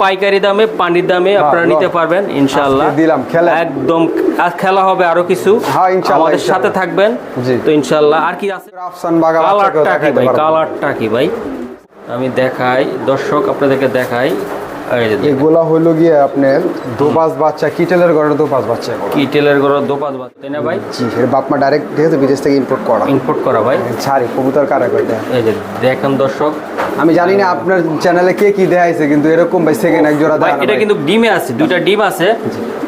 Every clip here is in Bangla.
পাইকারি দামে পানির দামে আপনারা নিতে পারবেন ইনশাআল্লাহ। দিলাম, খেলা। একদম খেলা হবে আরও কিছু। হ্যাঁ, ইনশাআল্লাহ, আমাদের সাথে থাকবেন জি। তো ইনশাআল্লাহ। আর কি আছে? কালারটা কি ভাই? কালারটা কি ভাই? আমি দেখাই দর্শক আপনাদেরকে দেখাই। এগুলা হইল গিয়ে আপনার দোপাস বাচ্চা কিটেলের ঘরের দোপাস বাচ্চা এগুলো। কি টেলের দোপাস বাচ্চা তাই না ভাই? জি এর বাপ মা ডাইরেক্ট ঠিক আছে বিদেশ থেকে ইম্পোর্ট করা। ইম্পোর্ট করা ভাই। ছাড়ি কবুতর কারা এই যে দেখেন দর্শক। আমি জানি না আপনার চ্যানেলে কে কি দেখাইছে কিন্তু এরকম ভাই সেকেন্ড এক জোড়া দেয় এটা কিন্তু ডিমে আছে দুইটা ডিম আছে।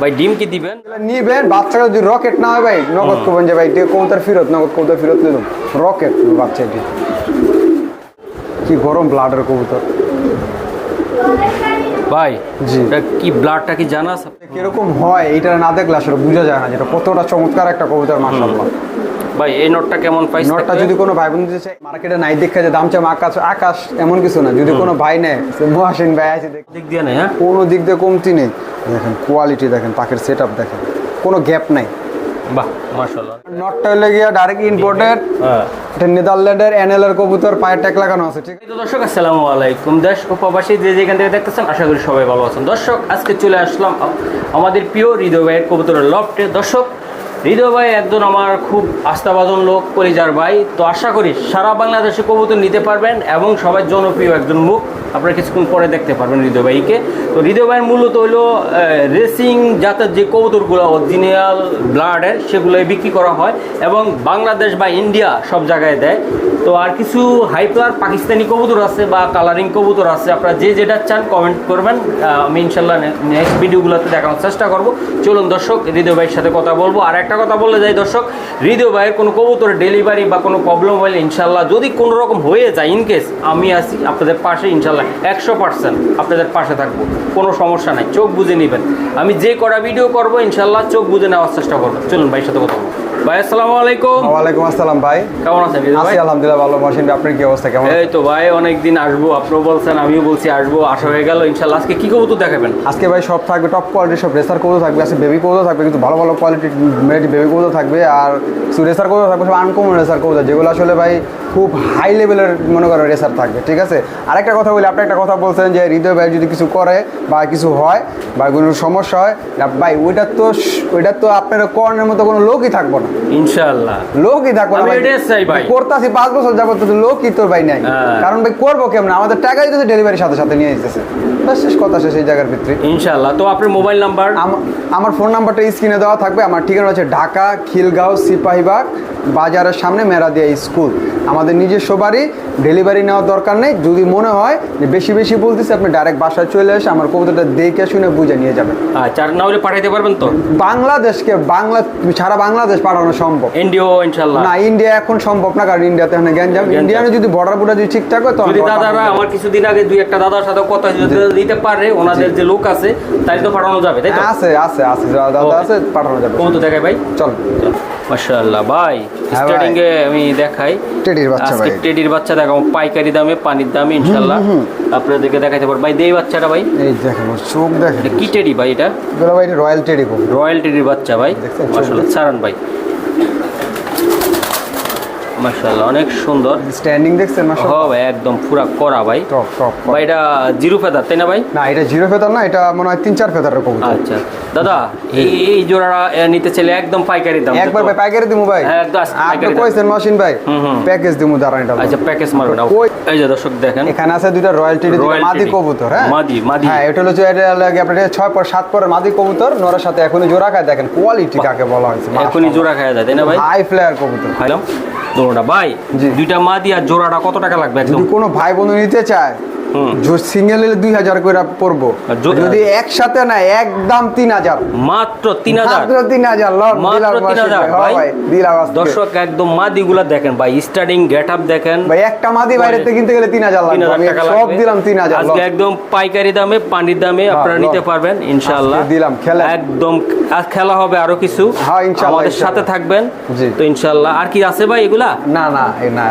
ভাই ডিম কি দিবেন? নিবেন বাচ্চারা যদি রকেট না হয় ভাই নগদ করবেন যে ভাই কবুতর ফেরত নগদ কবুতর ফেরত নিলাম রকেট বাচ্চা কি গরম ব্লাডের কবুতর। ভাই। এটা কি ব্লাডটা কি জানা আছে? কীরকম হয় এটা না দেখলে আসলে বোঝা যায় না যেটা কতটা চমৎকার একটা কবুতর মাশাআল্লাহ। ভাই এই নোটটা কেমন পাইছে নটটা যদি কোনো ভাই বোন দিতে চাই মার্কেটে নাই দেখে যে দাম চাম আকাশ আকাশ এমন কিছু না যদি কোনো ভাই নেয় মহাসিন ভাই আছে দিক দিয়ে নেই হ্যাঁ? কোনো দিক দিয়ে কমতি নেই। দেখেন কোয়ালিটি দেখেন পাখির সেট দেখেন। কোনো গ্যাপ নাই। বাহ মাশাআল্লাহ। নটটা হলে গিয়া ডাইরেক্ট ইম্পোর্টেড হ্যাঁ। এটা নেদারল্যান্ডের কবুতর ট্যাগ লাগানো আছে ঠিক দর্শক আসসালামু আলাইকুম। দেশ ও প্রবাসী যে যেখান থেকে দেখতেছেন আশা করি সবাই ভালো আছেন। দর্শক আজকে চলে আসলাম আমাদের প্রিয় হৃদয় ভাইয়ের কবুতরের লফটে দর্শক হৃদয় ভাই একজন আমার খুব আস্থাভাজন লোক পরিজার ভাই। তো আশা করি সারা বাংলাদেশে কবুতর নিতে পারবেন এবং সবাই জনপ্রিয় একজন মুখ। আপনারা কিছুক্ষণ পরে দেখতে পারবেন হৃদয় ভাইকে। তো হৃদয় ভাইয়ের মূলত হলো রেসিং জাতের যে কবুতরগুলো অরিজিনাল ব্লাডের সেগুলোই বিক্রি করা হয় এবং বাংলাদেশ বা ইন্ডিয়া সব জায়গায় দেয়। তো আর কিছু হাইপ্লার পাকিস্তানি কবুতর আছে বা কালারিং কবুতর আছে, আপনারা যে যেটা চান কমেন্ট করবেন। আমি ইনশাল্লাহ নেক্সট ভিডিওগুলোতে দেখানোর চেষ্টা করব। চলুন দর্শক, হৃদয় ভাইয়ের সাথে কথা বলব। আর একটা কথা বলে যাই দর্শক, হৃদয় ভাইয়ের কোনো কবুতর ডেলিভারি বা কোনো প্রবলেম হলে ইনশাল্লাহ যদি কোনো রকম হয়ে যায় ইনকেস আমি আসি আপনাদের পাশে ইনশাল্লাহ একশো পার্সেন্ট আপনাদের পাশে থাকব। কোনো সমস্যা নাই, চোখ বুঝে নেবেন। আমি যে কটা ভিডিও করব ইনশাল্লাহ চোখ বুঝে নেওয়ার চেষ্টা করব। চলুন ভাইয়ের সাথে কথা বলব ভাই আসসালামু আলাইকুম। ওয়ালাইকুম আসসালাম ভাই। কেমন আছেন ভাই? আলহামদুলিল্লাহ ভালো মহাসিন আপনার কি অবস্থা? কেমন এই তো ভাই অনেকদিন আসব আপনিও বলছেন আমিও বলছি আসব আসা হয়ে গেল ইনশাল্লাহ আজকে কি কবুতর দেখাবেন? আজকে ভাই সব থাকবে টপ কোয়ালিটির সব রেসার কবুতর থাকবে আছে বেবি কবুতর থাকবে কিন্তু ভালো ভালো কোয়ালিটির বেবি কবুতর থাকবে আর কিছু রেসার কবুতর থাকবে সব আনকমন রেসার কবুতর যেগুলো আসলে ভাই খুব হাই লেভেলের মনে করো রেসার থাকবে ঠিক আছে? আরেকটা কথা বলি আপনি একটা কথা বলছেন যে হৃদয় ভাই যদি কিছু করে বা কিছু হয় বা কোনো সমস্যা হয় না, ভাই ওইটা তো ওইটা তো আপনার কর্ণের মতো কোনো লোকই থাকব না। ইনশাল্লাহ লোকই থাকব না ভাই। করতাছি পাঁচ বছর যাবত তো লোকই তোর ভাই নাই। হ্যাঁ। কারণ ভাই করব কেমন? আমাদের টাকা দিতেছে ডেলিভারির সাথে সাথে নিয়ে যেতেছে ব্যাস শেষ কথা শেষ এই জায়গার ভিতরে। ইনশাল্লাহ তো আপনার মোবাইল নাম্বার? আমার ফোন নাম্বারটা স্ক্রিনে দেওয়া থাকবে। আমার ঠিকানা হচ্ছে ঢাকা খিলগাঁও সিপাহীবাগ বাজারের সামনে মেরাদিয়া স্কুল। আমাদের নিজস্ব বাড়ি ডেলিভারি নেওয়ার দরকার নেই। যদি মনে হয় যে বেশি বেশি বলতেছে আপনি ডাইরেক্ট বাসায় চলে এসে আমার কবিতাটা দেখে শুনে বুঝে নিয়ে যাবেন। আচ্ছা আর না হলে পাঠাইতে পারবেন তো? বাংলাদেশকে বাংলা সারা বাংলাদেশ পাঠানো সম্ভব। এনডিও ইনশাল্লাহ না ইন্ডিয়া এখন সম্ভব না কারণ ইন্ডিয়াতে এখন গ্যাঞ্জাম। ইন্ডিয়ানে যদি বর্ডার বুটা যদি ঠিকঠাক হয় তো দাদারা আমার কিছুদিন আগে দুই একটা দাদার সাথে কথা দিতে পারে ওনাদের যে লোক আছে তাই তো পাঠানো যাবে তাই তো? আছে আছে আছে দাদা আছে পাঠানো যাবে। কবুতর দেখাই ভাই। চল। মাশাআল্লাহ ভাই হ্যাঁ স্টার্টিং এ আমি দেখাই। টেডির বাচ্চা ভাই। টেডির বাচ্চা দেখাবো পাইকারি দামে পানির দামে ইনশাল্লাহ আপনাদেরকে দেখাইতে পারব। ভাই দেই বাচ্চাটা ভাই। এই দেখেন চোখ দেখেন। কি টেডি ভাই এটা? ভাই রয়্যাল টেডি রয়্যাল টেডির বাচ্চা ভাই। মাশাআল্লাহ সারান ভাই। মাশাআল্লাহ অনেক সুন্দর। স্ট্যান্ডিং দেখছেন না হ ভাই একদম পুরা করা ভাই। টপ টপ ভাই এটা জিরো ফেদার তাই না ভাই? না এটা জিরো ফেদার না এটা মনে হয় তিন চার ফেদারের কবুতর আচ্ছা। দাদা এই এই জোড়াটা নিতে চাইলে একদম পাইকারি দাম একবার ভাই পাইকারি দিমু ভাই। হ্যাঁ, একদম আপনি কইছেন মাসিন ভাই। প্যাকেজ দিমু দাঁড়ান এটা আচ্ছা প্যাকেজ মারবেন ওই- এই যে দর্শক দেখেন। এখানে আছে দুইটা রয়্যাল টেডি মাদি কবুতর হ্যাঁ? মাদি, মাদি। হ্যাঁ এটা হচ্ছে এটা লাগে এটা ছয় পর সাত পরের মাদি কবুতর নরের সাথে এখনই জোড়া খায় দেখেন কোয়ালিটি কাকে বলা হয়েছে এখনই জোড়া খাওয়া যায় তাই না ভাই? হাই ফ্লেয়ার কবুতর। খাইলাম। জোড়াটা ভাই। দুইটা মা দিয়া জোড়াটা কত টাকা লাগবে একদম কোনো ভাই বোন নিতে চায় হুম। সিঙ্গেল দুই হাজার করে পড়ব। যদি একসাথে না একদম তিন হাজার। মাত্র তিন হাজার? মাত্র তিন হাজার মাত্র তিন হাজার ভাই, ভাই? ভাই দিলাম আজকে। দর্শক একদম মাদিগুলা দেখেন ভাই স্টার্টিং গেট আপ দেখেন। ভাই একটা মাদি বাইরে কিনতে গেলে তিন হাজার তিন লাগবে হাজার আমি টাকা সব দিলাম তিন হাজার আজকে একদম পাইকারি দামে পানির দামে আপনারা নিতে পারবেন ইনশাআল্লাহ। আজকে দিলাম, খেলা। একদম খেলা হবে আরও কিছু। হ্যাঁ, ইনশাআল্লাহ, আমাদের সাথে থাকবেন। তো ইনশাআল্লাহ আর কি আছে ভাই এগুলা? না না না।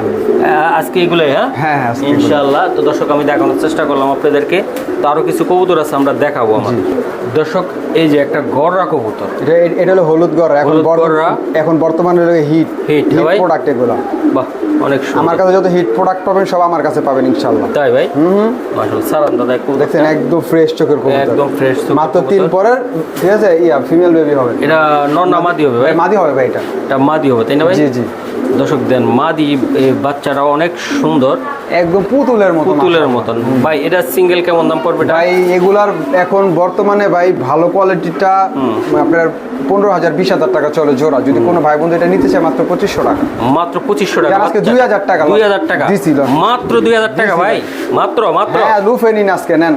আজকে এগুলোই হ্যাঁ? হ্যাঁ, হ্যাঁ, ইনশাআল্লাহ তো দর্শক আমি দেখানোর দেখানোর চেষ্টা করলাম আপনাদেরকে। তো আরও কিছু কবুতর আছে আমরা দেখাবো আমার দর্শক এই যে একটা গড়রা কবুতর। এটা এটা হলো হলুদ গড় এখন গড়রা। এখন বর্তমানে হিট হিট ভাই। প্রোডাক্ট এগুলো। বাহ অনেক সুন্দর। আমার কাছে যত হিট প্রোডাক্ট পাবেন সব আমার কাছে পাবেন ইনশাল্লাহ তাই ভাই? হুম সারান দাদা একটু দেখেন একদম ফ্রেশ চোখের কবুতর। একদম ফ্রেশ মাত্র তিন। পরের ঠিক আছে ইয়া ফিমেল বেবি হবে। এটা নন না মাদি হবে ভাই? মাদি হবে ভাই এটা। এটা মাদি হবে তাই না ভাই? জি জি। দর্শক দেন মাদি এই বাচ্চারা অনেক সুন্দর। একদম পুতুলের মতো পুতুলের মতন। ভাই এটা সিঙ্গেল কেমন দাম পড়বে ভাই এগুলার এখন বর্তমানে ভাই ভালো কোয়ালিটিটা আপনার পনেরো হাজার বিশ হাজার টাকা চলে জোড়া। যদি কোনো ভাই বন্ধু এটা নিতে চায় মাত্র পঁচিশশো টাকা। মাত্র পঁচিশশো টাকা। আজকে 2000 টাকা দুই হাজার টাকা? দিছিল। মাত্র দুই হাজার টাকা ভাই? মাত্র মাত্র? হ্যাঁ লুফে নিন আজকে নেন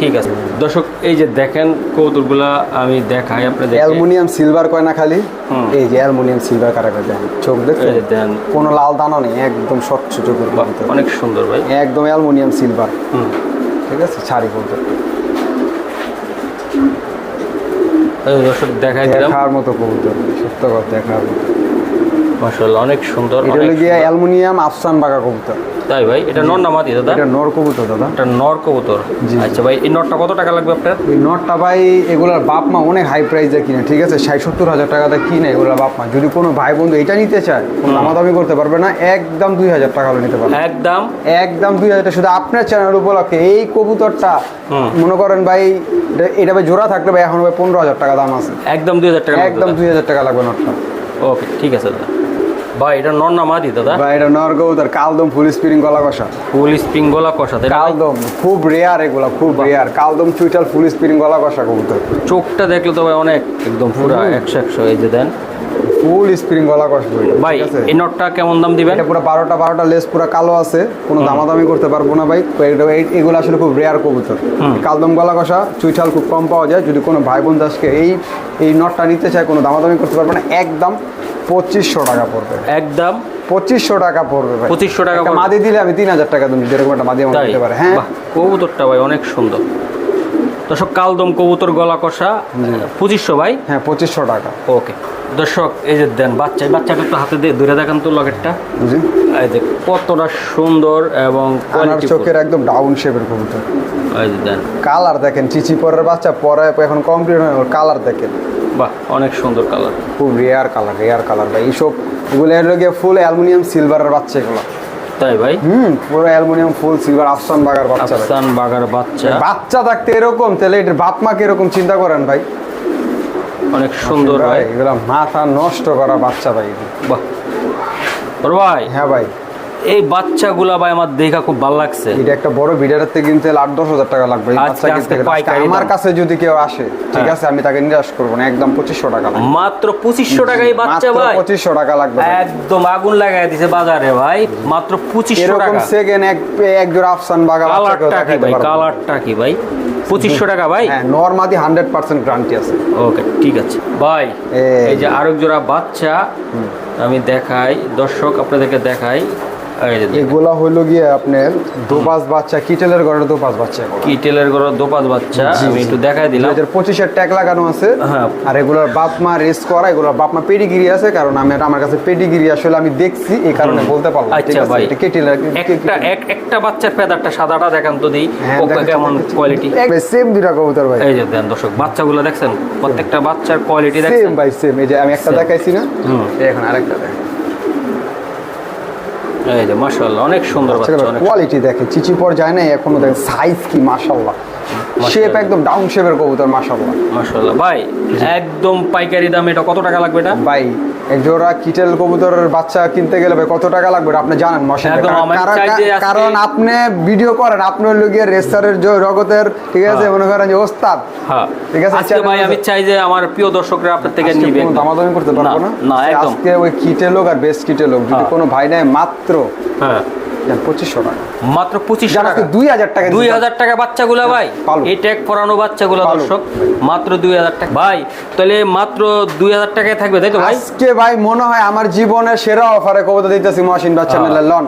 ঠিক আছে। দর্শক এই যে দেখেন কৌতুকগুলা আমি দেখাই আপনাদের অ্যালুমিনিয়াম সিলভার কয় না খালি? এই যে অ্যালুমিনিয়াম সিলভার কারাগার দেখেন চোখ দেন। কোনো লাল দানা নেই একদম স্বচ্ছ চোখের অনেক সুন্দর ভাই? একদম অ্যালমোনিয়াম সিলভার। ঠিক আছে? শাড়ি দর্শক দেখাই দেখার মতো কবুতর সত্য কথা দেখার মতো। মাশাআল্লাহ অনেক সুন্দর এটা হলো গিয়ে। অ্যালুমিনিয়াম আফসান বাগা কবুতর। তাই ভাই এটা নর না মাদি দাদা? এটা নর কবুতর দাদা। এটা নর কবুতর। আচ্ছা ভাই এই নরটা কত টাকা লাগবে আপনার? এই নটটা ভাই এগুলার বাপ মা অনেক হাই প্রাইসে কিনে ঠিক আছে? ষাট সত্তর হাজার টাকাতে কিনে এগুলোর বাপ মা। যদি কোনো ভাই বন্ধু এটা নিতে চায় কোনো দামাদামি করতে পারবে না একদম দুই হাজার টাকা নিতে পারবে। একদম? একদম দুই হাজার শুধু আপনার চ্যানেল উপলক্ষে এই কবুতরটা মনে করেন ভাই এটা- এটা ভাই জোড়া থাকলে ভাই এখন ভাই পনেরো হাজার টাকা দাম আছে। একদম দুই হাজার টাকা একদম দুই হাজার টাকা লাগবে নটটা ওকে ঠিক আছে দাদা। ভাই এটা নর না মাদি দাদা। ভাই এটা নর কবুতর কালদম ফুল স্প্রিং গলা কষা। ফুল স্প্রিং গোলা কষা কালদম খুব রেয়ার এগুলা খুব রেয়ার কালদম চুইটাল ফুল স্প্রিং গলা কষা কবুতর। চোখটা দেখলে তো ভাই অনেক একদম পুরো একশো একশো এই যে দেন। ফুল স্প্রিং গলা কষা ভাই এই নটটা কেমন দাম দিবেন? এটা পুরো বারোটা বারোটা লেস পুরো কালো আছে কোনো দামাদামি করতে পারব না ভাই। এগুলো আসলে খুব রেয়ার কবুতর। কালদম গলা কষা চুইঠাল খুব কম পাওয়া যায়। যদি কোনো ভাই বোন দাসকে এই এই নটটা নিতে চায় কোনো দামাদামি করতে পারব না একদম পঁচিশশো টাকা পড়বে। একদম। পঁচিশশো টাকা পড়বে ভাই। 2500 টাকা মাদি দিলে আমি তিন হাজার টাকা তুমি যেরকম একটা মাদি আমার দিতে পারে। হ্যাঁ। কবুতরটা ভাই অনেক সুন্দর। দর্শক কালদম কবুতর গলা কষা পঁচিশশো ভাই? হ্যাঁ পঁচিশশো টাকা। ওকে। দর্শক এই যে দেন বাচ্চা বাচ্চাটা একটু হাতে দিয়ে ধরে দেখান তো লকেটটা। এই যে কতটা সুন্দর এবং চোখের একদম ডাউন শেপের কবুতর। এই যে দেন। কালার দেখেন চিচি পরের বাচ্চা পরে এখন কমপ্লিট হয় কালার দেখেন। বাহ অনেক সুন্দর কালার খুব রেয়ার কালার রেয়ার কালার ভাই। এইসব এগুলো এর লগে ফুল অ্যালুমিনিয়াম সিলভারের বাচ্চা এগুলো। তাই ভাই? হুম পুরো অ্যালুমিনিয়াম ফুল সিলভার আফসান বাগার বাচ্চা। আফসান বাগার বাচ্চা। বাচ্চা থাকতে এরকম তাহলে এটার বাপ মাকে এরকম চিন্তা করেন ভাই? অনেক সুন্দর ভাই। এগুলো মাথা নষ্ট করা বাচ্চা ভাই। বাহ। ভাই? হ্যাঁ ভাই। এই বাচ্চাগুলা ভাই আমার দেখা খুব ভালো লাগছে। এটা একটা বড় বিডারের থেকে কিনতে আট দশ হাজার টাকা লাগবে। বাচ্চা কিনতে আমার কাছে যদি কেউ আসে ঠিক হ্যাঁ। আছে আমি তাকে নিরাশ করব না একদম পঁচিশশো টাকা মাত্র পঁচিশশো টাকা এই বাচ্চা ভাই। পঁচিশশো টাকা লাগবে একদম আগুন লাগাই দিছে বাজারে ভাই। মাত্র পঁচিশশো টাকা। সেকেন্ড এক এক জোড়া আফসান বাগা কালারটা কি ভাই? কালারটা কি ভাই? পঁচিশশো টাকা ভাই? হ্যাঁ নর্মাদি হান্ড্রেড পার্সেন্ট গ্যারান্টি আছে। ওকে ঠিক আছে। ভাই এই- যে আরেক জোড়া বাচ্চা আমি দেখাই দর্শক আপনাদেরকে দেখাই। এগুলা হইল গিয়ে আপনার দোপাস বাচ্চা কিটেলের ঘরে দোপাস বাচ্চা এগুলো। কি টেলের গরো দোপাস বাচ্চা আমি একটু দেখাই দিলাম। পঁচিশের ট্যাগ লাগানো আছে। হ্যাঁ। আর এগুলোর বাপ মা রেস করা এগুলোর বাপ মা পেডিগিরি আছে কারণ আমি আমার কাছে পেডিগিরি আসলে আমি দেখছি এই কারণে বলতে পারলাম আচ্ছা ভাই। এটা কেটিলের একটা এক- একটা বাচ্চার পেদারটা সাদাটা দেখান তো দিই হ্যাঁ, কেমন কোয়ালিটি সেম দুটা কবুতর ভাই। এই যে দেন দর্শক বাচ্চাগুলো দেখছেন? প্রত্যেকটা বাচ্চার কোয়ালিটি সেম ভাই সেম এই যে আমি একটা দেখাইছি না। এখন আরেকটা দেখ এই যে মাশাআল্লাহ অনেক সুন্দর বাচ্চা অনেক কোয়ালিটি দেখে চিচি পর যায় না এখনও দেখেন সাইজ কি মাশাল্লাহ শেপ একদম ডাউন শেপের কবুতর মাশাল্লাহ মাশাআল্লাহ। ভাই একদম পাইকারি দাম এটা কত টাকা লাগবে এটা? ভাই এক জোড়া কিটেল কবুতরের বাচ্চা কিনতে গেলে ভাই কত টাকা লাগবে আপনি জানেন মশাই কারণ- যে আপনি ভিডিও করেন আপনি হলো গিয়ে রেসারের জগতের ঠিক আছে হ্যাঁ। মনে করেন যে ওস্তাদ। হ্যাঁ। ঠিক আছে, আজকে ভাই আমি চাই যে আমার প্রিয় দর্শকরা আপনার থেকে নিবে। একদম। দামাদামি করতে পারব না না। একদম। আজকে ওই কিটেল হোক আর বেস্ট কিটেল হোক যদি হ্যাঁ। কোনো ভাই নেয় মাত্র হ্যাঁ। পঁচিশশো টাকা মাত্র পঁচিশশো যারা টাকা। দুই হাজার টাকা দুই হাজার টাকা বাচ্চাগুলা ভাই। পালু। এই ট্যাগ পরানো বাচ্চাগুলো দর্শক মাত্র দুই হাজার টাকা। ভাই তাহলে মাত্র দুই হাজার টাকায় থাকবে তাই তো ভাই? আজকে ভাই মনে হয় আমার জীবনের সেরা অফারে কবুতর দিতেছি মহাসিন বাচ্চা। লন।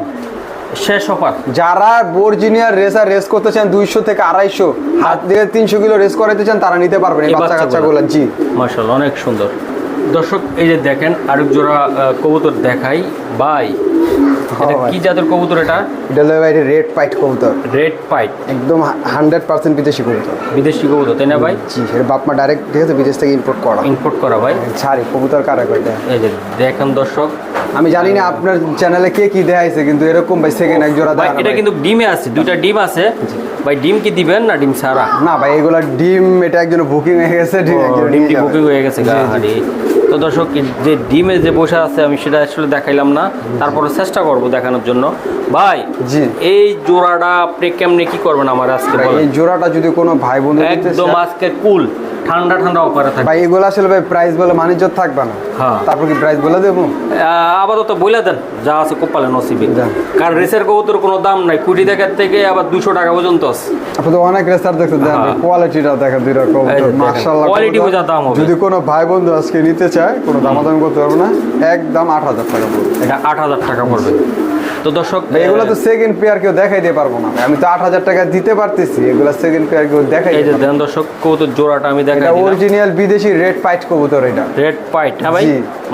শেষ অফার যারা বোর্জিনিয়ার রেসার রেস করতে চান দুইশো থেকে আড়াইশো হাত দিয়ে তিনশো কিলো রেস করাইতে চান তারা নিতে পারবেন এই এই বাচ্চা কাচ্চাগুলো। জি। মার্শাল অনেক সুন্দর। দর্শক এই যে দেখেন আরেক জোড়া কবুতর দেখাই। ভাই। কি জাতের কবুতর এটা? এটা হলো ভাই রেড পাইট কবুতর। Red pied. একদম হান্ড্রেড পার্সেন্ট বিদেশি কবুতর। বিদেশি কবুতর তাই না ভাই? জি এর বাপ মা ডাইরেক্ট ঠিক আছে বিদেশ থেকে ইম্পোর্ট করা। ইম্পোর্ট করা ভাই। ছাড়ি কবুতর কারা এই যে দেখেন দর্শক। আমি জানি না আপনার চ্যানেলে কে কি দেখাইছে কিন্তু এরকম ভাই সেকেন্ড এক জোড়া দেখানো এটা। কিন্তু ডিমে আছে দুইটা ডিম আছে। ভাই ডিম কি দিবেন না ডিম ছাড়া? না ভাই এগুলা ডিম এটা একজন বুকিং হয়ে গেছে ডিমটি বুকিং হয়ে গেছে তো দর্শক যে ডিমে যে বসে আছে আমি সেটা আসলে দেখাইলাম না। তারপরে চেষ্টা করব দেখানোর জন্য। ভাই জি। এই জোড়াটা আপনি কেমনে কি করবেন আমার আজকে এই জোড়াটা যদি কোনো ভাই বন্ধু নিতে একদম আজকে কুল ঠান্ডা ঠান্ডা অফারে ভাই এগুলো আসলে ভাই প্রাইস বলে মানিজ্য থাকবে না। হ্যাঁ। তারপর কি প্রাইস বলে দেবো? আপাতত বলে দেন যা আছে কোপালে নসিবে। দেন। কারণ রেসের কবুতর কোনো দাম নাই। কুড়ি টাকার থেকে আবার দুশো টাকা পর্যন্ত আছে। আপনি তো অনেক রেসার দেখছেন হ্যাঁ। কোয়ালিটিটা দেখেন দুই রকম। এই যে দেখেন, মার্শাল্লাহ quality বোঝা দাম হবে। যদি কোনো ভাই বন্ধু আজকে নিতে চায় কোনো দামাদামি করতে পারব না। একদম আট হাজার টাকা পড়বে। এটা আট হাজার টাকা পড়বে। তো দর্শক এগুলো তো সেকেন্ড পেয়ার কেউ দেখাই দিয়ে পারব না। আমি তো আট হাজার টাকা দিতে পারতেছি এগুলো সেকেন্ড পেয়ার কেউ দেখাই এই যে দেন দর্শক কবুতর জোড়াটা আমি দেখাই এটা দিলাম। অরিজিনাল বিদেশি রেড পাইট কবুতর এটা। রেড পাইট হ্যাঁ ভাই।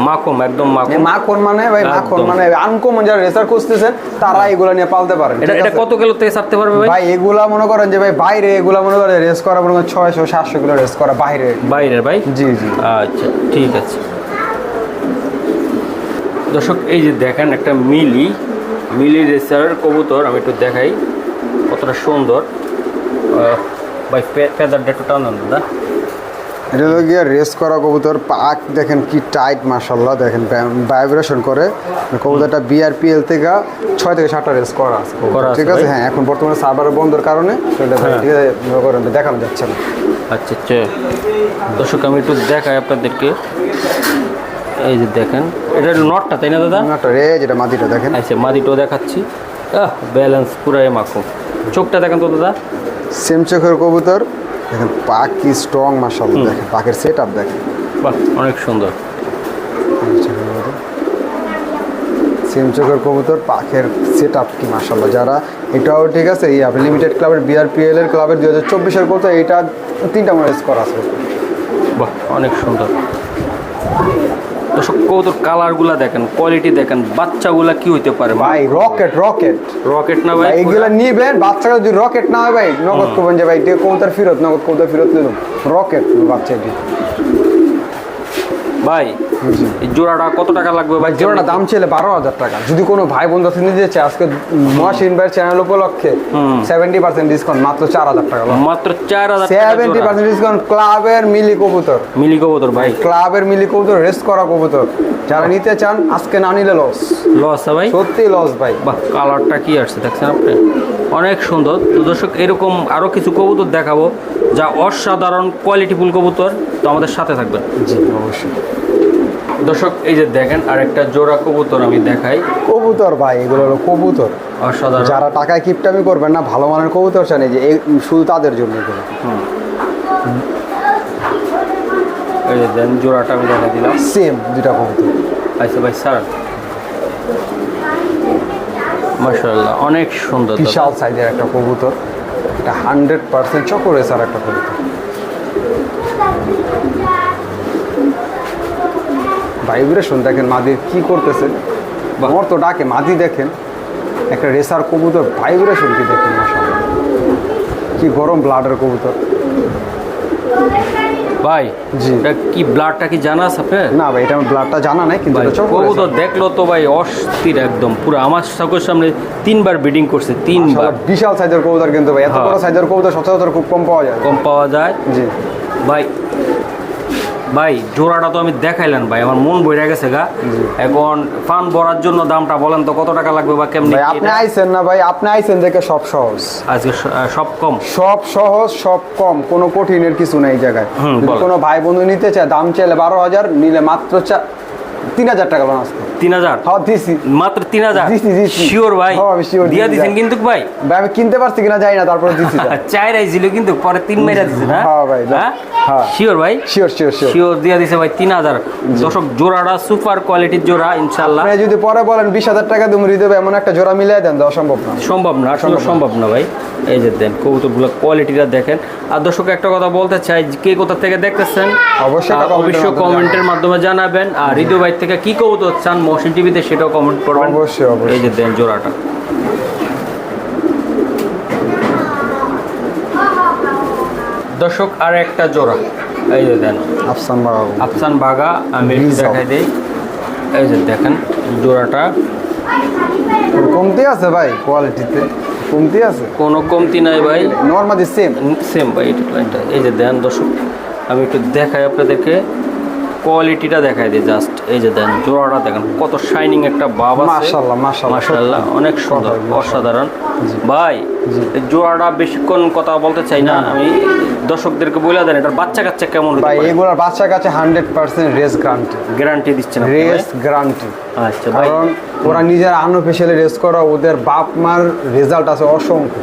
মাকুম একদম মাকুম মাখন। মানে ভাই মাখন মানে আনকমন যারা রেসার খুঁজতেছেন তারা এগুলো নিয়ে পালতে পারেন এটা এটা? কত কিলো থেকে ছাড়তে পারবে ভাই? ভাই এগুলা মনে করেন যে ভাই বাইরে এগুলা মনে করেন রেস করা মনে করেন ছয়শো সাতশো কিলো রেস করা বাইরে। বাইরের ভাই? জি জি। আচ্ছা ঠিক আছে। দর্শক এই যে দেখেন একটা মিলি মিলি রেসার কবুতর আমি একটু দেখাই। কতটা সুন্দর। ভাই ফেদারটা একটু টানান দাদা। এটা হলো গিয়ে রেস করা কবুতর। পাক দেখেন কি টাইট মাশাল্লাহ দেখেন ভাইব্রেশন করে। কবুতরটা বিআরপিএল থেকে ছয় থেকে সাতটা রেস করা আছে ঠিক আছে? হ্যাঁ এখন বর্তমানে সার্ভার বন্ধের কারণে সেটা হ্যাঁ। দেখানো যাচ্ছে না। আচ্ছা আচ্ছা। দর্শক আমি একটু দেখাই আপনাদেরকে। এই যে দেখেন এটা নটটা তাই না দাদা? একটা রে যেটা মাটিটা দেখেন। আচ্ছা মাদিটাও দেখাচ্ছি। আহ ব্যালেন্স পুরাই মাখো। চোখটা দেখেন তো দাদা? সেম চোখের কবুতর। দেখেন পাক কি স্ট্রং মাশাল্লাহ দেখেন পাকের সেট আপ দেখেন। বাহ অনেক সুন্দর। সেম চোখের কবুতর। পাখের সেট আপ কি মাসাল্লাহ যারা এটাও ঠিক আছে এই আপনি লিমিটেড ক্লাবের বিআরপিএল এর ক্লাবের দুই হাজার চব্বিশের কবুতর এটা তিনটা মনে স্কোর আছে। বাহ অনেক সুন্দর। দর্শক কত কালারগুলা দেখেন কোয়ালিটি দেখেন বাচ্চাগুলা কি হইতে পারে? ভাই রকেট রকেট রকেট না ভাই? এগুলা নিবেন বাচ্চারা যদি রকেট না হয় ভাই নগদ করবেন যে ভাই দিয়ে কৌতার ফেরত নগদ কবুতর ফেরত নিলাম। রকেট বাচ্চাটি। ভাই জোড়াটা কত টাকা লাগবে ভাই? জোড়াটা দাম ছিল বারো হাজার টাকা। যদি কোনো ভাই বন্ধু আছে নিতে চায় আজকে মহাসিন ভাইয়ের চ্যানেল উপলক্ষে। সেভেন্টি পার্সেন্ট ডিসকাউন্ট মাত্র চার হাজার টাকা মাত্র চার হাজার সেভেন্টি পার্সেন্ট ডিসকাউন্ট ক্লাবের মিলি কবুতর। মিলি কবুতর ভাই। ক্লাবের মিলি কবুতর রেস্ট করা কবুতর। যারা নিতে চান আজকে না নিলে লস লস ভাই? সত্যি লস ভাই। বাহ কালারটা কি আসছে দেখছেন আপনি? অনেক সুন্দর। তো দর্শক এরকম আরও কিছু কবুতর দেখাবো যা অসাধারণ কোয়ালিটিফুল কবুতর। তো আমাদের সাথে থাকবেন। জি অবশ্যই। দর্শক এই যে দেখেন আর একটা জোড়া কবুতর আমি দেখাই। কবুতর ভাই এগুলো হলো কবুতর। অসাধারণ। যারা টাকায় কিপটামি করবেন না ভালো মানের কবুতর চান এই যে এই শুধু তাদের জন্য এগুলো। এই যে দেন জোড়াটা আমি দেখা দিলাম। সেম দুটা কবুতর। আচ্ছা ভাই স্যার। মাশাআল্লাহ অনেক সুন্দর বিশাল সাইজের একটা কবুতর। এটা হান্ড্রেড পার্সেন্ট স্যার একটা কবুতর। ভাইব্রেশন দেখেন মাদির কি করতেছে? আমার তো ডাকে মাদি দেখেন একটা রেসার কবুতর ভাইব্রেশন কি দেখেন মাশাআল্লাহ। কি গরম ব্লাডের কবুতর। ভাই জি। কি ব্লাডটা কি জানা আছে আপনার? না ভাই এটা আমার ব্লাডটা জানা নাই কিন্তু। কবুতর দেখল তো ভাই অস্থির একদম পুরো আমার চোখের সামনে তিনবার ব্রিডিং করছে তিনবার। বিশাল সাইজের কবুতর কিন্তু ভাই এত হ্যাঁ। বড় সাইজের কবুতর সচরাচর খুব কম পাওয়া যায়। কম পাওয়া যায়। জি। ভাই ভাই জোড়াটা তো আমি দেখাইলেন ভাই আমার মন বইরা গেছে গা। এখন ফান ভরার জন্য দামটা বলেন তো কত টাকা লাগবে বা কেমনি ভাই আপনি? আইছেন না ভাই আপনি আইছেন দেখে সব সহজ। আজকে সব কম। সব সহজ সব কম কোনো কঠিনের কিছু নেই এই জায়গায়। যদি কোনো ভাই বন্ধু নিতে চায় দাম চাইলে বারো হাজার নিলে মাত্র চা- তিন হাজার টাকা আসতো তিন হাজার? মাত্র তিন হাজার? দিছি, দিছি। শিওর ভাই। আমি sure দিয়া দিছি, কিন্তু ভাই। ভাই আমি কিনতে পারছি কিনা যাই না তারপরে দিছি চাই রাইছিল কিন্তু পরে তিন মেরা দিছে না? ভাই। শিওর ভাই? শিওর শিওর শিওর শিওর দিয়া দিছে ভাই তিন হাজার। দর্শক জোড়াটা সুপার কোয়ালিটির জোড়া ইনশাল্লাহ যদি পরে বলেন বিশ হাজার টাকা তুমি হৃদয় এমন একটা জোড়া মিলিয়ে দেন দেওয়া সম্ভব না। সম্ভব না আসলে সম্ভব না ভাই। এই যে দেন কবুতরগুলো কোয়ালিটিটা দেখেন। আর দর্শক একটা কথা বলতে চাই কে কোথা থেকে দেখতেছেন? অবশ্যই অবশ্যই কমেন্টের মাধ্যমে জানাবেন। আর হৃদয় ভাই থেকে কি কবুতর চান মহসিন টিভিতে সেটাও কমেন্ট করবেন। অবশ্যই, অবশ্যই। এই যে দেন জোড়াটা। দর্শক আর একটা জোড়া। এই যে দেন। আফসান বাবু আফসান বাগা আমি দেখাই দিই। এই যে দেখেন জোড়াটা। কমতি আছে ভাই কোয়ালিটিতে কমতি আছে? কোনো কমতি নাই ভাই। নর্মালি সেম সেম ভাই এই যে দেন দর্শক আমি একটু দেখাই আপনাদেরকে। কোয়ালিটিটা দেখাই দিই জাস্ট এই যে দেন জোড়াটা দেখেন কত শাইনিং একটা বাব আছে। মাশাআল্লাহ, মাশাআল্লাহ, মাশাআল্লাহ অনেক সুন্দর অসাধারণ। ভাই এই জোড়াটা বেশিক্ষণ কথা বলতে চাই না আমি দর্শকদেরকে বলে দেন এটার বাচ্চা কাচ্চা কেমন ভাই এগুলোর বাচ্চা কাছে hundred percent race guarantee guarantee দিচ্ছেন ভাই? রেস গ্যারান্টি আচ্ছা ভাই। কারণ ওরা নিজের আনঅফিসিয়ালি রেস করা ওদের বাপ মার রেজাল্ট আছে অসংখ্য।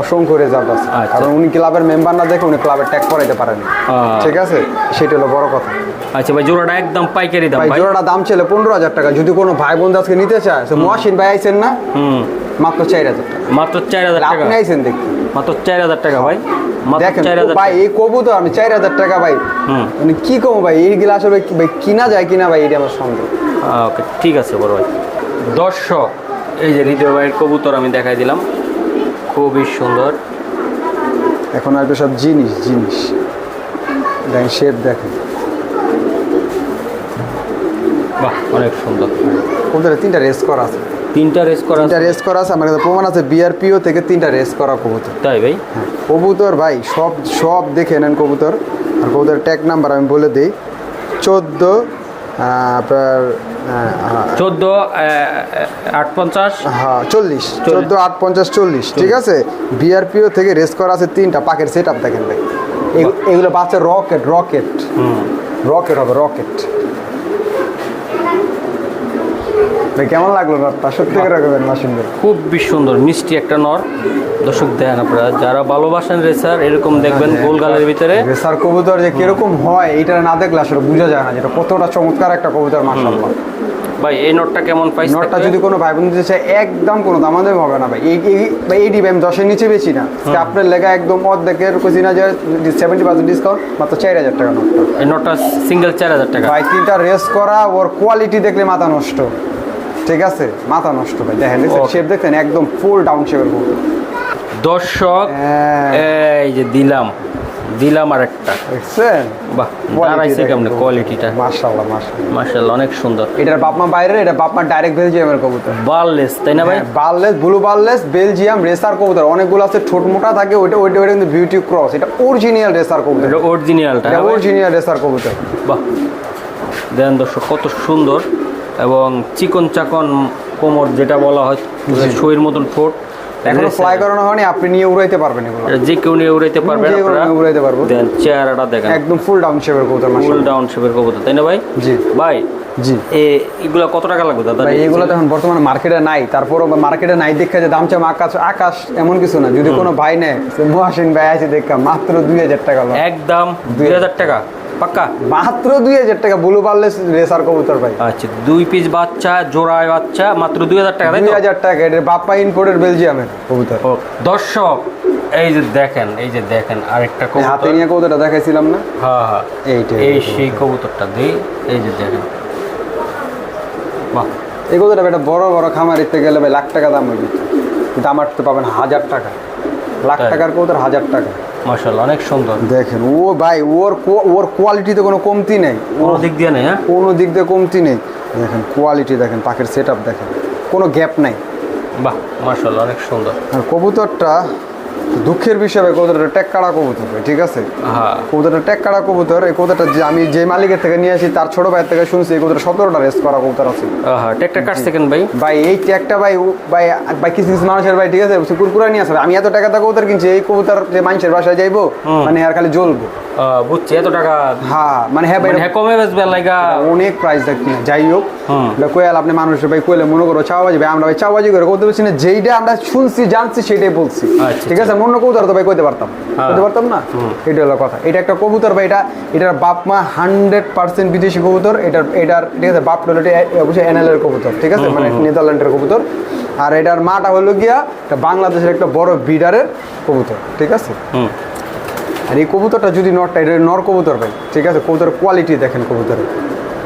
অসংখ্য রেজাল্ট আছে। আচ্ছা। কারণ উনি ক্লাবের মেম্বার না দেখে উনি ক্লাবের ট্যাগ করাইতে পারেন। ঠিক আছে? সেটা হলো বড় কথা। আচ্ছা ভাই জোড়াটা একদম পাইকারি দাম ভাই জোড়াটা দাম ছিল পনেরো হাজার টাকা। যদি কোনো ভাই বোন আজকে নিতে চায় মহাসিন ভাই আইছেন না? হুম। মাত্র চার হাজার টাকা। মাত্র চার হাজার টাকা? আপনি আইছেন দেখি। মাত্র চার হাজার টাকা ভাই। ভাই এই কবুতর আমি চার হাজার টাকা ভাই। মানে কি কম ভাই? এইগুলো আসলে ভাই কিনা যায় কিনা ভাই এটা আমার সন্দেহ। ওকে ঠিক আছে বড় ভাই। দর্শক এই যে হৃদয় ভাইয়ের কবুতর আমি দেখাই দিলাম। খুবই সুন্দর। এখন আসবে সব জিনিস জিনিস। দেখেন শেপ দেখেন। বাহ অনেক সুন্দর। কবুতরে তিনটা রেস করা আছে। তিনটা রেস করা তিনটা রেস করা আছে আমার কাছে প্রমাণ আছে বিআরপিও থেকে তিনটা রেস করা কবুতর। তাই ভাই? হ্যাঁ কবুতর ভাই সব সব দেখে নেন কবুতর। আর কবুতর ট্যাগ নাম্বার আমি বলে দিই চোদ্দ আপনার চোদ্দ আট পঞ্চাশ হ্যাঁ চল্লিশ। চোদ্দ আট পঞ্চাশ চল্লিশ। ঠিক আছে? বিআরপিও থেকে রেস করা আছে তিনটা। পাকের সেট আপ দেখেন ভাই। এগুলো বাচ্চা রকেট রকেট হুম। রকেট হবে রকেট কেমন লাগল নটটা? সত্যি করে রাখবেন খুবই সুন্দর মিষ্টি একটা নর। দর্শক দেখেন আপনারা যারা ভালোবাসেন রেসার এরকম দেখবেন গোল গালের ভিতরে। রেসার কবুতর যে কীরকম হয় এটা না দেখলে আসলে বোঝা যায় না যেটা কতটা চমৎকার একটা কবুতর মাসাল্লাহ ভাই এই নটটা কেমন পাইছে নটটা যদি কোনো ভাই বোন দিতে চায় একদম কোনো দাম দাম হবে না ভাই। এই ভাই এই ডিবে আমি দশের নিচে বেশি না। আপনার লেগা একদম অর্ধেকের কুচি না যায় সেভেন্টি পার্সেন্ট ডিসকাউন্ট মাত্র চার হাজার টাকা নটটা। এই নটটা সিঙ্গেল চার হাজার টাকা। ভাই তিনটা রেস করা ওর কোয়ালিটি দেখলে মাথা নষ্ট। ঠিক আছে? মাথা নষ্ট ভাই দেখেন. শেপ দেখছেন একদম ফুল ডাউন শেপের কবুতর দর্শক হ্যাঁ। এই যে দিলাম দিলাম আর একটা দেখছেন? বাহ দাঁড়াইছে কেমন? কোয়ালিটিটা মাশাল্লাহ মাশাল্লাহ মার্শাল অনেক সুন্দর। এটার বাপমা বাইরে এটা বাপমা ডাইরেক্ট বেলজিয়ামের কবুতর। বারলেস তাই না ভাই? Barless blue barless Belgium racer কবুতর। অনেকগুলো আছে ছোট মোটা থাকে ওইটা ওইটা ওইটা কিন্তু বিউটি ক্রস এটা অরিজিনাল রেসার কবুতর। এটা অরিজিনালটা এটা অরিজিনাল রেসার কবুতর। বাহ। দেন দর্শক কত সুন্দর। এবং চিকন চাকন কোমর যেটা বলা হয় শরীর মতন ঠোঁট। এখনও। ফ্লাই করানো হয়নি আপনি নিয়ে উড়াইতে পারবেন এগুলো। যে কেউ নিয়ে উড়াইতে আপনারা। উড়াইতে পারব। দেন চেহারাটা দেখেন। একদম ফুল ডাউন শেপের কবুতর ফুল ডাউন শেপের কবুতর তাই না ভাই? জি। ভাই জি। এ এগুলা কত টাকা লাগবে দাদা? ভাই এগুলো এখন বর্তমানে মার্কেটে নাই। তারপরও মার্কেটে নাই দেখে যে দাম চাম আকাশ আকাশ এমন কিছু না। যদি কোনো ভাই নেয় মহাসিন ভাই আছে দেখা মাত্র দুই হাজার টাকা একদম দুই হাজার টাকা। পাক্কা? মাত্র দুই হাজার টাকা ব্লু বার্লেস রেসার কবুতর ভাই। আচ্ছা দুই পিস বাচ্চা জোড়ায় বাচ্চা মাত্র দুই হাজার টাকা দুই হাজার টাকা এটার বাপ্পা ইম্পোর্টের বেলজিয়ামের কবুতর। ও, দর্শক এই যে দেখেন এই যে দেখেন আরেকটা এই হাতে নিয়ে কবুতরটা দেখাইছিলাম না? হ্যাঁ হ্যাঁ। এইটা এই সেই কবুতরটা দিই এই যে দেখেন। বাহ। এই কবুতরটা একটা বড় বড় খামারিতে গেলে ভাই লাখ টাকা দাম হয়ে কিন্তু আমার তো পাবেন হাজার টাকা। লাখ টাকার কবুতর হাজার টাকা। অনেক সুন্দর। দেখেন ও ভাই ওর ওর কোয়ালিটিতে কোনো কমতি নেই। কোনো দিক দিয়ে নেই হ্যাঁ? কোনো দিক দিয়ে কমতি নেই। দেখেন কোয়ালিটি দেখেন পাখির সেট দেখেন। কোনো গ্যাপ নাই। বাহ অনেক সুন্দর। আর কবুতরটা দুঃখের বিষয় কবুতরটা ট্যাগ কাড়া কবুতর ঠিক আছে? হ্যাঁ। কবুতরটা ট্যাগ কাড়া কবুতর এই কবুতরটা যে আমি যে মালিকের থেকে নিয়ে আসি তার ছোট ভাইয়ের থেকে শুনছি এই কবুতর সতেরোটা রেস করা কবুতর আছে। হ্যাঁ ট্যাগটা কাটছে কেন ভাই? ভাই এই ট্যাগটা ভাই ভাই ভাই কিছু কিছু মানুষের ভাই ঠিক আছে? কুরকুরা নিয়ে আসে ভাই, আমি এত টাকা দিয়ে কবুতর কিনছি এই কবুতর যে মানুষের বাসায় যাইবো মানে আর খালি জ্বলবো। বুঝছি এত টাকা হ্যাঁ মানে হ্যাঁ ভাই মানে হ্যাঁ কমে বেচবে লাইগা। অনেক প্রাইস দেখি যাই হোক। কোয়াল আপনি মানুষের ভাই কোয়ালে মনে করো চাওয়াবাজি ভাই আমরা ভাই চাওয়াবাজি করে করতে পারছি না যেইটা আমরা শুনছি জানছি সেটাই বলছি। আচ্ছা, ঠিক আছে? আমরা অন্য কবুতর তো ভাই কইতে পারতাম। হ্যাঁ। কইতে পারতাম না? এটা হলো কথা। এটা একটা কবুতর ভাই এটা এটার বাপ মা হান্ড্রেড পার্সেন্ট বিদেশি কবুতর। এটার এটার ঠিক আছে বাপ হলো অবশ্যই এনএলের কবুতর ঠিক আছে? মানে নেদারল্যান্ডের কবুতর। আর এটার মাটা হলো গিয়া এটা বাংলাদেশের একটা বড় বিডারের কবুতর ঠিক আছে? আর এই কবুতরটা যদি নরটা এটা নর কবুতর ভাই ঠিক আছে? কবুতরের কোয়ালিটি দেখেন কবুতরের।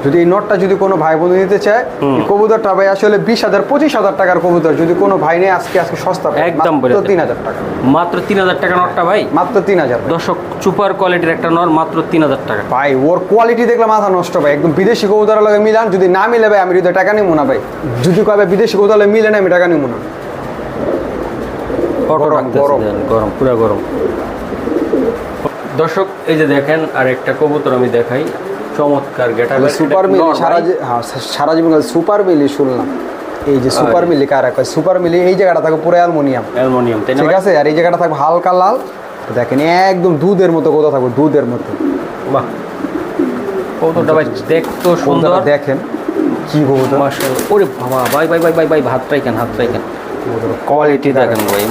যদি এই নটটা যদি কোনো ভাই বন্ধু নিতে চায় কবুতরটা ভাই আসলে বিশ হাজার পঁচিশ হাজার টাকার কবুতর। যদি কোনো ভাই নেই আজকে আজকে সস্তা একদম তিন হাজার টাকা। মাত্র তিন হাজার টাকা নটটা ভাই? মাত্র তিন হাজার দর্শক সুপার কোয়ালিটির একটা নর মাত্র তিন হাজার টাকা। ভাই ওর কোয়ালিটি দেখলে মাথা নষ্ট ভাই। একদম বিদেশি কবুতরের লগে মিলান যদি না মিলে ভাই আমি হৃদয় টাকা নিবো না ভাই। যদি কবে বিদেশি কবুতর মিলে না আমি টাকা নিবো না। গরম পুরো গরম। দর্শক এই যে দেখেন আর একটা কবুতর আমি দেখাই। চমৎকার গেটা সুপার মিলি সারা হ্যাঁ সারা জীবন সুপার মিলি শুনলাম। এই যে সুপার মিলি কারা কয় সুপার মিলি এই জায়গাটা থাকে পুরো অ্যালমোনিয়াম। অ্যালমোনিয়াম ঠিক আছে? আর এই জায়গাটা থাকবে হালকা লাল। দেখেন একদম দুধের মতো কোথাও থাকবে দুধের মতো। বাহ। কবুতরটা ভাই দেখতো সুন্দর। দেখেন কি কবুতর। ওরে বাবা ভাই ভাই ভাই ভাই ভাই হাত রাখেন হাত রাখেন। কোয়ালিটি দেখেন ভাই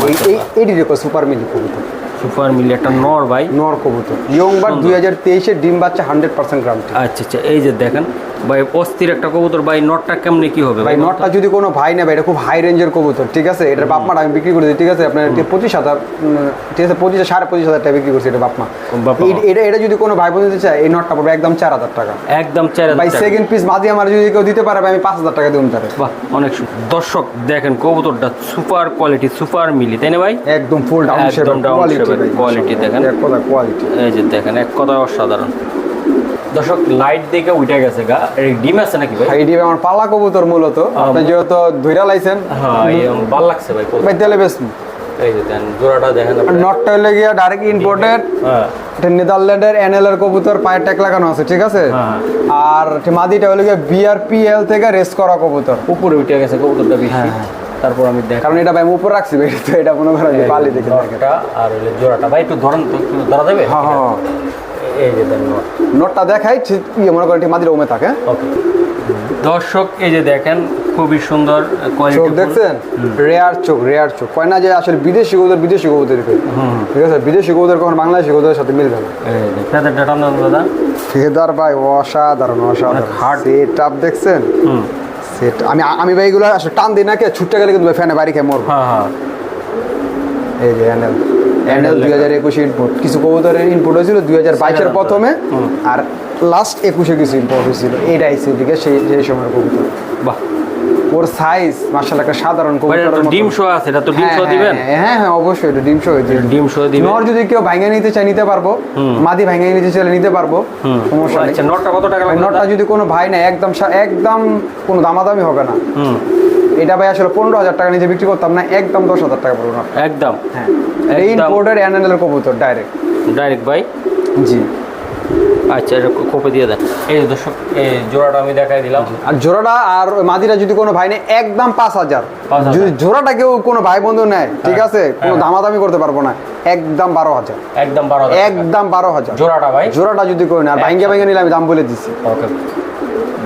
এই এই সুপার মিলি কবুতর। সুপার মিলি একটা নর ভাই। নর কবুতর। ইয়ং বার সুন্দর। দুই হাজার তেইশে ডিম বাচ্চা হান্ড্রেড পার্সেন্ট গ্রান্টি আচ্ছা আচ্ছা এই যে দেখেন ভাই অস্থির একটা কবুতর। ভাই নটটা কেমনে কি হবে? ভাই নটটা যদি কোনো ভাই নেবে এটা খুব হাই রেঞ্জের কবুতর ঠিক আছে? এটার বাপ মাটা আমি বিক্রি করে দিই ঠিক আছে? আপনার পঁচিশ হাজার ঠিক আছে পঁচিশ সাড়ে পঁচিশ হাজার টাকা বিক্রি করছি এটা বাপমা। এটা এটা যদি কোনো ভাই বলতে চায় এই নটটা পড়বে একদম চার হাজার টাকা। একদম চার হাজার ভাই সেকেন্ড পিস মাঝে আমার যদি কেউ দিতে পারে ভাই আমি পাঁচ হাজার টাকা দেবো তারে। বাহ অনেক দর্শক দেখেন কবুতরটা সুপার কোয়ালিটি সুপার মিলি তাই না ভাই? একদম ফুল ডাউন শেপের কোয়ালিটি দেখেন। এক কথা কোয়ালিটি এই যে দেখেন এক কথা অসাধারণ। দর্শক লাইট দেখে উঠে গেছে গা। এই ডিম আছে নাকি ভাই? হাইডি আমার পালা কবুতর মূলত। আপনি যেহেতু ধৈরা লাইছেন হ্যাঁ ভালো লাগছে ভাই ভাই তেলে বেশ এই যে দেন জোড়াটা দেখেন নটটা হলে গিয়া ডাইরেক্ট ইম্পোর্টেড হ্যাঁ। এটা নেদারল্যান্ডের এনএল এর কবুতর পায়ের ট্যাগ লাগানো আছে ঠিক আছে? হ্যাঁ। আর এটা মাদিটা হলো গিয়ে বিআরপিএল থেকে রেস করা কবুতর। উপরে উঠে গেছে কবুতরটা বেশি। হ্যাঁ, হ্যাঁ। তারপর আমি দেখ কারণ এটা ভাই আমি উপর রাখছি ভাই তো এটা মনে করেন পালি দেখে দেখে। আর জোড়াটা। ভাই একটু ধরেন তো একটু ধরা যাবে? হ্যাঁ হ্যাঁ। এই যে দেন নোটটা দেখাই ঠিক ইয়ে মনে করেন ঠিক মাদিরা ওমে থাকে। ওকে। দর্শক এই যে দেখেন খুবই সুন্দর চোখ দেখছেন? রেয়ার চোখ রেয়ার চোখ। কয় না যে আসলে বিদেশি কবুতর বিদেশি কবুতর ঠিক আছে? বিদেশি কবুতর কখন বাংলাদেশি কবুতরের সাথে মিলবে না দাদা ঠিকাদার ভাই অসাধারণ অসাধারণ। hard। সেট আপ দেখছেন? সেট আমি আমি ভাই এগুলো আসলে টান দিই না কে ছুটতে গেলে কিন্তু ফ্যানে বাড়ি খেয়ে মরবো। হ্যাঁ হ্যাঁ। এই যে এনএল এনএল দুই হাজার একুশে ইনপুট কিছু কবুতরের ইনপুট হয়েছিল দুই হাজার বাইশের প্রথমে আর লাস্ট একুশে কিছু ইম্পোর্ট হয়েছিল। এইটা আইসি দিকে সেই সেই সময়ের কবুতর। বাহ। ওর সাইজ মার্শাল একটা সাধারণ মতো। ডিম শো আছে এটা তো ডিম হ্যাঁ, শো হ্যাঁ, দিবেন? হ্যাঁ হ্যাঁ হ্যাঁ অবশ্যই এটা ডিম শো হয়েছে। ডিম শো দিবেন। নর যদি কেউ ভাঙে নিতে চায় নিতে পারব। মাদি ভাঙে নিতে চাইলে নিতে পারব। সমস্যা নেই। আচ্ছা নটটা কত টাকা লাগবে? নটটা যদি কোনো ভাই না একদম একদম কোনো দামাদামি হবে না। এটা ভাই আসলে পনেরো হাজার টাকা নিচে বিক্রি করতাম না একদম দশ হাজার টাকা পড়বে একদম। হ্যাঁ। একদম। ইম্পোর্টেড অ্যানেলের কবুতর ডাইরেক্ট ডাইরেক্ট ভাই? জি। আচ্ছা এটা কোপে দিয়ে দেন। এই দর্শক এই জোড়াটা আমি দেখাই দিলাম। আর জোড়াটা আর মাদিরা যদি কোনো ভাই নেয় একদম পাঁচ হাজার। 5,000 যদি জোড়াটা কেউ কোনো ভাই বন্ধু নেয় ঠিক হ্যাঁ, আছে কোনো হ্যাঁ। দামাদামি করতে পারব না একদম বারো হাজার। একদম বারো। একদম বারো হাজার। জোড়াটা ভাই? জোড়াটা যদি কেউ নেয় আর ভাঙ্গে ভাঙ্গে নিলে আমি দাম বলে দিচ্ছি ওকে।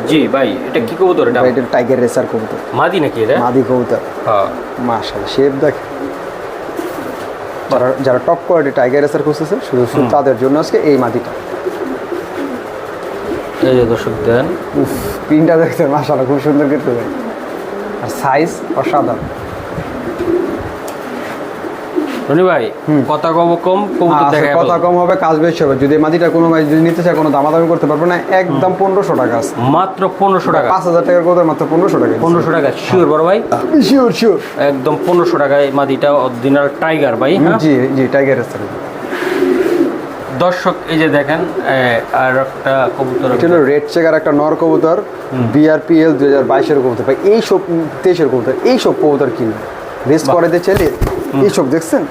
জি ভাই এটা কি কবুতর এটা? এটা টাইগার রেসার কবুতর। মাদি নাকি এটা? মাদি কবুতর। হ্যাঁ। মাশাআল্লাহ শেপ দেখ যারা যারা টপ কোয়ালিটি টাইগার রেসার খুঁজতেছে শুধু শুধু তাদের জন্য আজকে এই মাদিটা। এই যে দর্শক দেন। উফ পিনটা দেখতে মাশাআল্লাহ খুব সুন্দর কিন্তু আর সাইজ অসাধারণ। রনি ভাই কথা কম কম কবুতর আচ্ছা, দেখা কথা কম হবে কাজ বেশি হবে। যদি মাদিটা কোনো ভাই যদি নিতে চায় কোনো দামাদামি করতে পারবে না একদম পনেরোশো টাকা আছে। মাত্র পনেরোশো টাকা। পাঁচ হাজার টাকার কথা মাত্র পনেরোশো টাকা পনেরোশো টাকা শিওর বড় ভাই? শিওর শিওর একদম পনেরোশো টাকায় মাদিটা অরিজিনাল টাইগার ভাই হ্যাঁ? জি জি টাইগার রেসার দর্শক এই যে দেখেন আর একটা কবুতর এটা রেড চেকার একটা নর কবুতর বিআরপিএল দুই হাজার বাইশের কবুতর ভাই এই সব তেইশের কবুতর এই সব কবুতর কিনবে রেস করে দিয়ে চলে এইসব দেখছেন?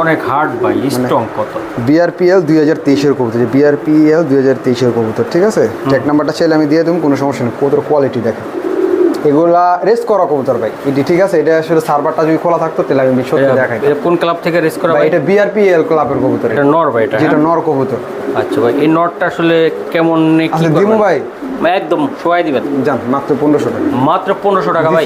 অনেক হার্ড ভাই মানে স্ট্রং কত। বিআরপিএল দুই হাজার তেইশের কবুতর বিআরপিএল দুই হাজার তেইশের কবুতর ঠিক আছে? ট্যাগ নাম্বারটা চাইলে আমি দিয়ে দেবো কোনো সমস্যা নেই কবুতর কোয়ালিটি দেখে এগুলা রেস করা কবুতর ভাই এটি ঠিক আছে? এটা আসলে সার্ভারটা যদি খোলা থাকতো তাহলে আমি সত্যি দেখাই এটা কোন ক্লাব থেকে রেস করা ভাই এটা বিআরপিএল ক্লাবের কবুতর এটা নর ভাই এটা যেটা হ্যাঁ? নর কবুতর। আচ্ছা ভাই এই নরটা আসলে কেমন নে কি আচ্ছা, দিমু ভাই? একদম সবাই দিবেন। জান মাত্র পনেরোশো টাকা। মাত্র পনেরোশো টাকা ভাই।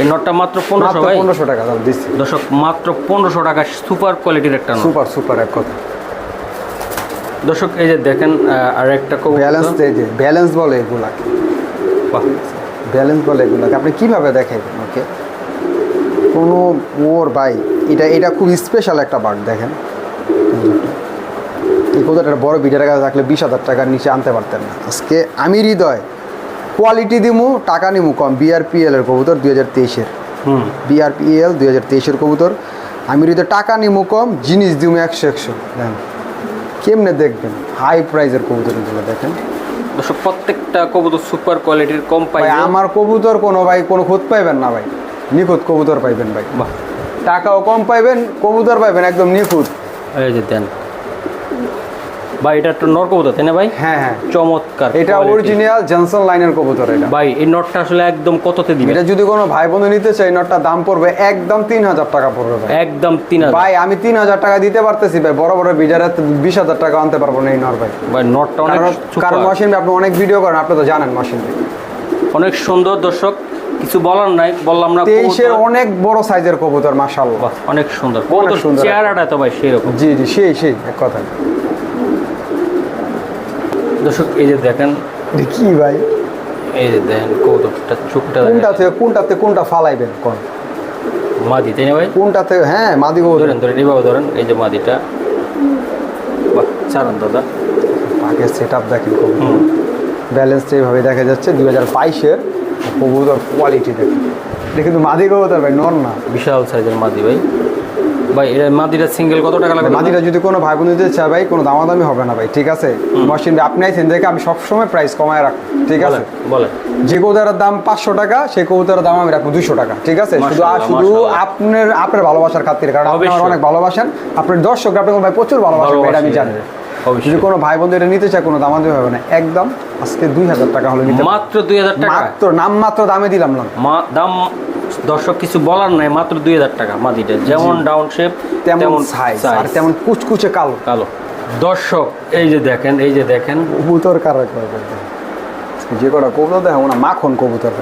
এই নটটা মাত্র পনেরোশো ভাই। পনেরোশো টাকা দাম দিচ্ছি দর্শক মাত্র পনেরোশো টাকা সুপার কোয়ালিটির একটা নট। সুপার সুপার এক কথা। দর্শক এই যে দেখেন আর একটা খুব ব্যালেন্স এই যে ব্যালেন্স বলে এগুলাকে ব্যালেন্স বলে এগুলাকে আপনি কীভাবে দেখাইবেন? ওকে। কোনো ওর ভাই এটা এটা খুব স্পেশাল একটা বার্ড দেখেন। এই কোথাও একটা বড় বিটার কাছে থাকলে বিশ হাজার টাকার নিচে আনতে পারতেন না। আজকে আমি হৃদয় কোয়ালিটি দিমু টাকা নিমু কম বিআরপিএল এর কবুতর দুই হাজার তেইশের। হুম। বিআরপিএল দুই হাজার তেইশের কবুতর। আমি হৃদয় টাকা নিমু কম জিনিস দিমু একশো একশো। কেমনে দেখবেন? হাই প্রাইজের কবুতর এগুলো দেখেন। দর্শক প্রত্যেকটা কবুতর সুপার কোয়ালিটির কম পাই আমার কবুতর কোনো ভাই কোনো খুঁত পাইবেন না ভাই। নিখুঁত কবুতর পাইবেন ভাই। টাকাও কম পাইবেন কবুতর পাইবেন একদম নিখুঁত। এই যে দেন। ভাই এটা একটা নর কবুতর তাই না ভাই? হ্যাঁ হ্যাঁ। চমৎকার এটা অরিজিনাল জনসন লাইনের কবুতর এটা। ভাই এই নটটা আসলে একদম কততে দিবে এটা যদি কোনো ভাই বন্ধু নিতে চাই নটটা দাম পড়বে একদম তিন হাজার টাকা পড়বে ভাই। একদম তিন হাজার। ভাই আমি তিন হাজার টাকা দিতে পারতেছি ভাই বড় বড় বিজারে বিশ হাজার টাকা আনতে পারব না এই নর ভাই। ভাই নটটা অনেক কারণ মেশিন আপনি অনেক ভিডিও করেন আপনি তো জানেন মেশিন অনেক সুন্দর দর্শক কিছু বলার নাই বললাম না তেইশের অনেক বড় সাইজের কবুতর মাশাল্লাহ বাহ, অনেক সুন্দর। কবুতর সুন্দর। চেহারাটা তো ভাই সেরকম। জি জি সেই সেই এক কথা দর্শক এই যে দেখেন কি ভাই? এই যে দেখেন কবুতরটা চোখটা কোনটা থেকে কোনটাতে কোনটা ফালাইবেন কোন? মাদি তাই না ভাই? কোনটাতে হ্যাঁ মাদি কবুতর ধরেন ধরেন এইভাবে ধরেন এই যে মাদিটা। চালান দাদা। পাকের সেট আপ দেখেন ব্যালেন্সটা এইভাবে দেখা যাচ্ছে দুই হাজার বাইশের কবুতর কোয়ালিটি দেখেন। এটা কিন্তু মাদি কবুতর ভাই নর না। বিশাল সাইজের মাদি ভাই। ভাই এটা মাদিটা সিঙ্গেল কত টাকা লাগবে? মাদিরা যদি কোনো ভাই বোন দিতে চায় ভাই কোনো দামাদামি হবে না ভাই ঠিক আছে? মশিন আপনি আইছেন দেখে আমি সবসময় প্রাইস কমায় রাখব ঠিক আছে? বলেন। যে কৌতার দাম পাঁচশো টাকা সেই কৌতার দাম আমি রাখব দুশো টাকা ঠিক আছে? শুধু শুধু আপনার আপনার ভালোবাসার খাতির কারণ আপনি অনেক ভালোবাসেন। আপনার দর্শক আপনাকে ভাই প্রচুর ভালোবাসেন এটা আমি জানি। যদি কোনো ভাই বন্ধু এটা নিতে চায় কোনো দামাদামি হবে না। একদম আজকে দুই হাজার টাকা হলে নিতে মাত্র দুই হাজার টাকা? মাত্র নাম মাত্র দামে দিলাম না। দাম দর্শক কিছু বলার নাই মাত্র দুই হাজার টাকা মাদিটা। যেমন ডাউন শেপ তেমন সাইজ আর তেমন কুচকুচে কালো। কালো। দর্শক এই যে দেখেন এই যে দেখেন। কবুতর কারা যে কটা কবুতর দেখো না মাখন কবুতর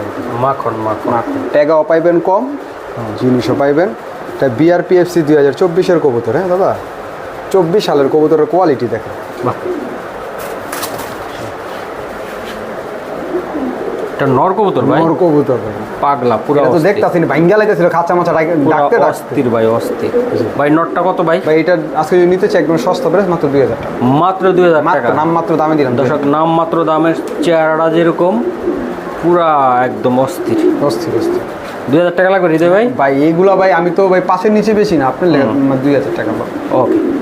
মাখন মাখন। ট্যাগাও পাইবেন কম জিনিসও পাইবেন। এটা বিআরপিএফসি দুই হাজার চব্বিশের কবুতর হ্যাঁ দাদা? চব্বিশ সালের কবুতরের কোয়ালিটি দেখেন। এটা নর কবুতর ভাই। ভাই। পাগলা পুরো তো ভাঙ্গা খাঁচা মাছা ডাকতে অস্থির ভাই অস্থির। ভাই নটটা কত ভাই? ভাই এটা আজকে যদি নিতে চাই একদম সস্তা প্রাইস মাত্র টাকা। মাত্র দুই হাজার মাত্র টাকা। নাম মাত্র দামে দিলাম। দর্শক নাম মাত্র দামের চেহারাটা যেরকম পুরা একদম অস্থির। অস্থির অস্থির। দুই হাজার টাকা লাগবে হৃদয় ভাই? ভাই এইগুলা ভাই আমি তো ভাই পাশের নিচে বেশি না আপনার দুই হাজার টাকা। পাবো। ওকে।